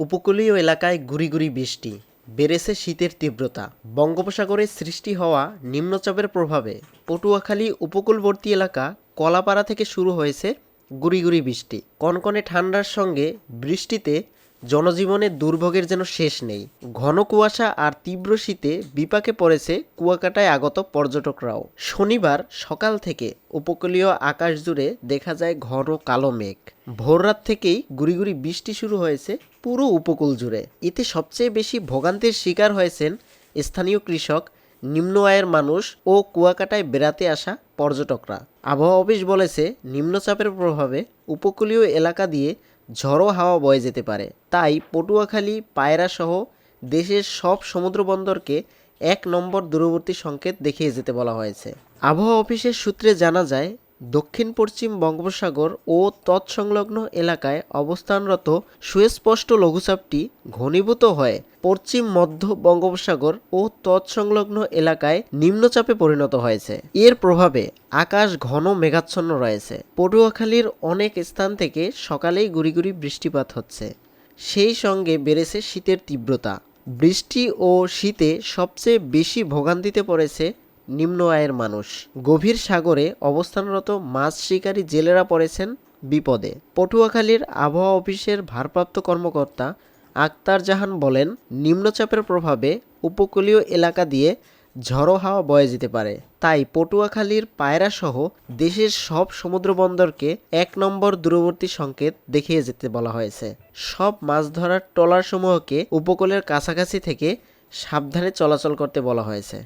উপকূলীয় এলাকায় গুড়ি গুড়ি বৃষ্টি, বেড়েছে শীতের তীব্রতা, বঙ্গোপসাগরে সৃষ্টি হওয়া নিম্নচাপের প্রভাবে পটুয়াখালী উপকূলবর্তী এলাকা কলাপাড়া থেকে শুরু হয়েছে গুড়ি গুড়ি বৃষ্টি। কনকনে ঠান্ডার সঙ্গে বৃষ্টিতে জনজীবনের দুর্ভোগের যেন শেষ নেই। ঘন কুয়াশা আর তীব্র শীতে বিপাকে পড়েছে কুয়াকাটায় আগত পর্যটকরাও। শনিবার সকাল থেকে উপকূলীয় আকাশ জুড়ে দেখা যায় ঘন কালো মেঘ। ভোররাত থেকেই গুড়ি গুড়ি বৃষ্টি শুরু হয়েছে পুরো উপকূল জুড়ে। এতে সবচেয়ে বেশি ভোগান্তির শিকার হয়েছেন স্থানীয় কৃষক, নিম্ন আয়ের মানুষ ও কুয়াকাটায় বেড়াতে আসা পর্যটকরা। আবহাওয়া অফিস বলেছে, নিম্নচাপের প্রভাবে উপকূলীয় এলাকা দিয়ে ঝড়ো হাওয়া বয়ে যেতে পারে। তাই পটুয়াখালী, পায়রাসহ দেশের সব সমুদ্রবন্দরকে এক নম্বর দূরবর্তী সংকেত দেখিয়ে যেতে বলা হয়েছে। আবহাওয়া অফিসের সূত্রে জানা যায় দক্ষিণ পশ্চিম বঙ্গোপসাগর ও তৎসংলগ্ন এলাকায় অবস্থানরত সুস্পষ্ট লঘুচাপটি ঘনীভূত হয়ে পশ্চিম মধ্য বঙ্গোপসাগর ও তৎসংলগ্ন এলাকায় নিম্নচাপে পরিণত হয়েছে। এর প্রভাবে আকাশ ঘন মেঘাচ্ছন্ন রয়েছে। পটুয়াখালীর অনেক স্থান থেকে সকালেই গুড়ি গুড়ি বৃষ্টিপাত হচ্ছে। সেই সঙ্গে বেড়েছে শীতের তীব্রতা। বৃষ্টি ও শীতে সবচেয়ে বেশি ভোগান্তিতে পড়েছে নিম্ন আয়ের মানুষ। গভীর সাগরে অবস্থানরত মাছ শিকারী জেলেরা পড়েছেন বিপদে। পটুয়াখালীর আবহাওয়া অফিসের ভারপ্রাপ্ত কর্মকর্তা আক্তার জাহান বলেন, নিম্নচাপের প্রভাবে উপকূলীয় এলাকা দিয়ে ঝড়ো হাওয়া বয়ে যেতে পারে। তাই পটুয়াখালীর পায়রা সহ দেশের সব সমুদ্র বন্দরকে এক নম্বর দূরবর্তী সংকেত দেখিয়ে যেতে বলা হয়েছে। সব মাছ ধরার ট্রলার সমূহকে উপকূলের কাছাকাছি থেকে সাবধানে চলাচল করতে বলা হয়েছে।